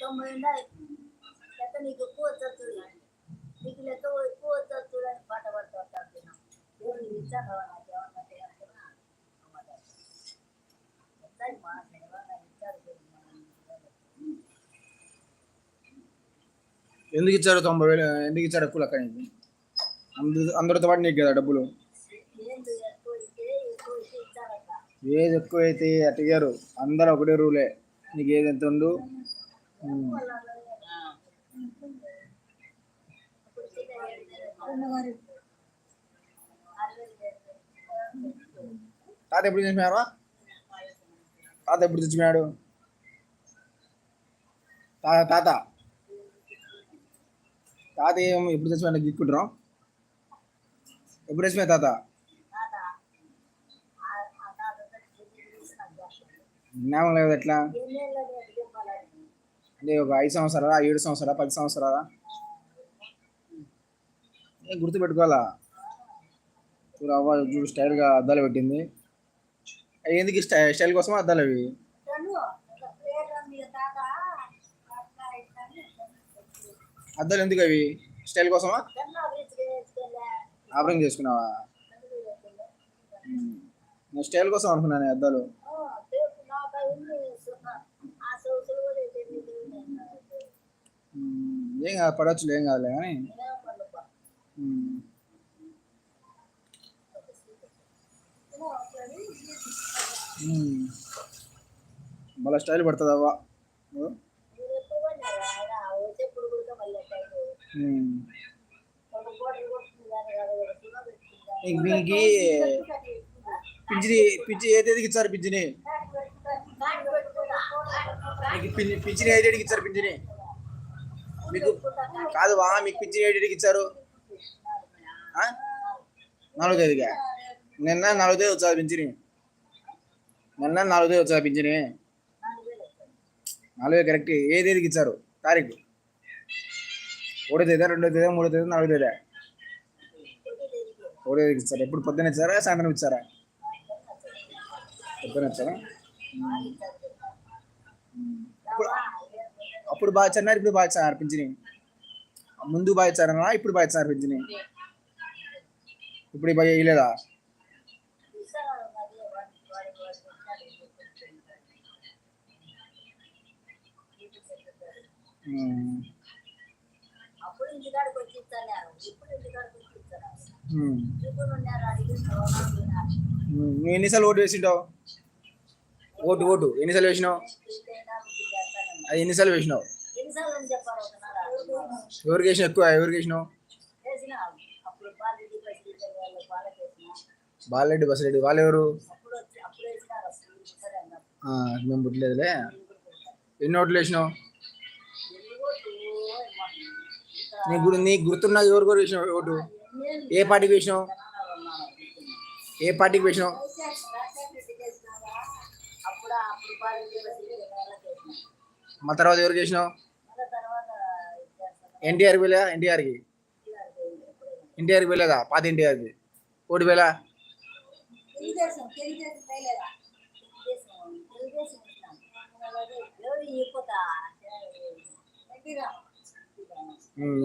తొంభై ఉండాలి నీకు ఎక్కువ వచ్చచ్చు నీకు లెక్క ఎక్కువ వచ్చచ్చు అని పాట పడుతూ దేవుడు ఇచ్చాను ఎందుకు ఇచ్చారు తొంభై వేలు ఎందుకు ఇచ్చారు ఎక్కువ లెక్క అందరితో పాటు నీకు కదా డబ్బులు ఏంది ఎక్కువ ఇస్తే ఎక్కువ ఇస్తే ఇచ్చారట ఏది ఎక్కువ అయితే అందరూ ఒకటే రూలే. నీకు ఏది ఎంత ఉండు? తాత ఎప్పుడు చచ్చిపోయారు? తాత ఎప్పుడు చచ్చిపోయాడు? తాత తాత. తాత ఏం ఎప్పుడు చచ్చిపోయాడు? గిక్కుంటురా ఎప్పుడు చచ్చిపోయా తాత? జ్ఞాపకం లేదు ఎట్లా? అంటే ఒక ఐదు సంవత్సరాలా ఏడు సంవత్సరాలా పది సంవత్సరాలా? ఏం గుర్తు పెట్టుకోవాలా చూడు అవ్వ చూడు స్టైల్గా అద్దాలు పెట్టింది. ఎందుకు స్టై స్టైల్ కోసం అద్దాలు అవి? అద్దాలు ఎందుకు అవి? స్టైల్ కోసమా? ఆపరేషన్ చేసుకున్నావా. నేను స్టైల్ కోసం అనుకున్నాను అద్దాలు. ఏం కాదు పడవచ్చులే ఏం కాదులే కానీ. మళ్ళీ స్టైల్ పడుతుంది అవ్వ? దీనికి పింఛని పింఛి ఏ తేదీకి ఇచ్చారు పింఛి పింఛని ఏ తేదీకి ఇచ్చారు పింఛని మీకు కాదు వా మీకు పింఛని ఏ తేదీకి ఇచ్చారు? నాలుగో తేదీగా నిన్న నాలుగో తేదీ వచ్చా పింఛని. నిన్న నాలుగో తేదీ వచ్చా పింఛని. నాలుగో కరెక్ట్. ఏ తేదీకి ఇచ్చారు? తారీఖు. ఒకటో తేదీ రెండో తేదీ మూడో తేదీ నాలుగో తేదీ. ఒకటో తేదీకి ఇచ్చారు. ఎప్పుడు? పొద్దున్న ఇచ్చారా సాయంత్రం ఇచ్చారా? పొద్దున్న ఇచ్చారా? అప్పుడు బాగా ఇచ్చారు ఇప్పుడు బాగా పింఛని ముందు బాగా ఇచ్చారన్నా ఇప్పుడు బాగా పింఛని ఇప్పుడు బాగా వేయలేదా. నువ్వు ఎన్నిసార్లు ఓటు వేసింటావు? Vote vote. ఎన్నిసార్లు వేసినావు? అది ఎన్నిసార్లు వేసినావు? ఎవరికి వేసినావు ఎక్కువ? ఎవరికి వేసినావు? చేసిన అప్పుడు బాలిడి బయటికి బాలరెడ్డి బసరెడ్డి వాళ్ళు ఎవరు మేము పుట్టలేదులే. ఎన్ని ఓట్లు వేసినావు? నీకు గుర్తు నీకు గుర్తున్నా ఎవరు వేసినావు ఓటు? ఏ పార్టీకి వేసినావు? ఏ పార్టీకి వేసినావు? మా తర్వాత మళ్ళీ తర్వాత ఇది చేస్తాను ఎన్టీఆర్కి? ఎన్టీఆర్కి వెళ్ళేదా పాత ఎన్టీఆర్కి? ఓటు ఎవరు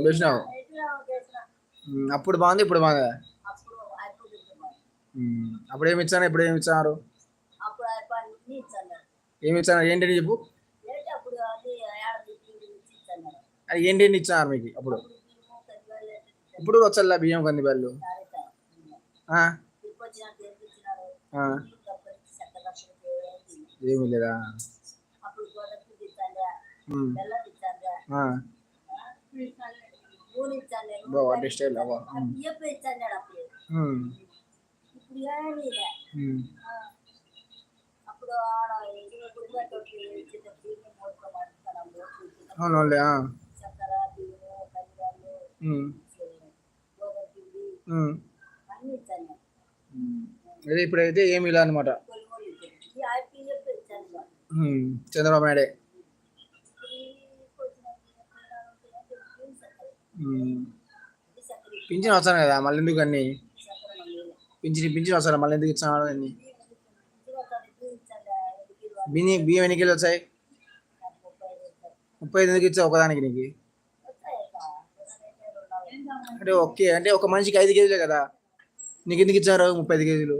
వేసినావు ఉమ్, అప్పుడు బాగుంది ఇప్పుడు బాగుందా అప్పుడు ఏమి ఇచ్చాను? ఇప్పుడు ఏమి ఇచ్చారు? అప్పుడు అయిపోయి అన్ని ఇచ్చాను. ఏమి ఇచ్చాను ఏంటని చెప్పు ఏంటి అప్పుడు అది ఏడాది ఇచ్చాను ఏంటి ఇచ్చారు మీకు అప్పుడు. ఇప్పుడు వచ్చల్లా బియ్యం కందిపల్లు ఆ, ఏమి ఏమీ లేదా అప్పుడు అవ్వ అదే ఇప్పుడైతే ఏమి ఇలా అనమాట చంద్రబాబు నాయుడే. పింఛన్ వస్తాను కదా మళ్ళీ ఎందుకు అన్ని? పింఛన్ పింఛన్ వస్తారా మళ్ళీ ఎందుకు ఇచ్చాను అన్ని? బియ్యం ఎన్ని కిలో వచ్చాయి ముప్పై ఐదు ఎందుకు ఇచ్చావు ఒకదానికి నీకు? అంటే ఓకే అంటే ఒక మనిషికి ఐదు కేజీలే కదా? నీకు ఎందుకు ఇచ్చారు ముప్పై ఐదు కేజీలు?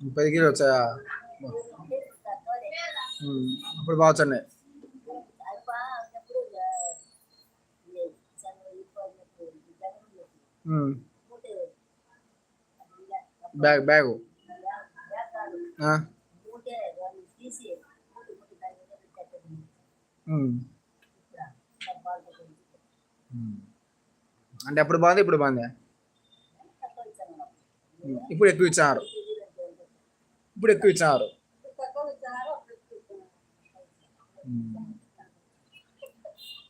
ముప్పై ఐదు కేజీలు వచ్చాయా? అప్పుడు బాగా వచ్చాయి బ్యాగ్. బ్యాగు అంటే అప్పుడు బాగుంది? ఇప్పుడు బాగుంది? ఇప్పుడు ఎక్కువ ఇచ్చినారు ఇప్పుడు ఎక్కువ ఇచ్చినారు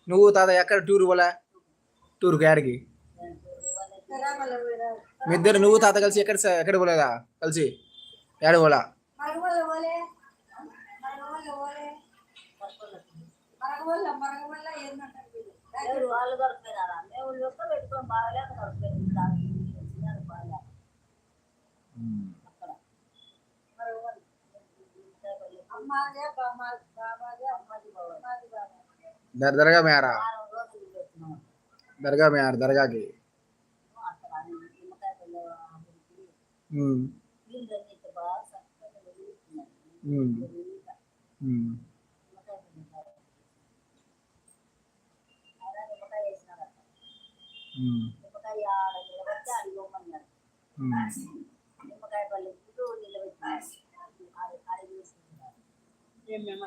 నువ్వు తాత ఎక్కడ టూర్ పోలే? టూర్ గారికి మీ ఇద్దరు నువ్వు తాత కలిసి ఎక్కడ ఎక్కడ పోలేదా? కలిసి? ఎక్కడ పోలా? దర్గా మేరా దర్గా మేయారు దర్గాకి? నిమ్మకాయ పళ్ళు. నిలబెట్టినారు మేము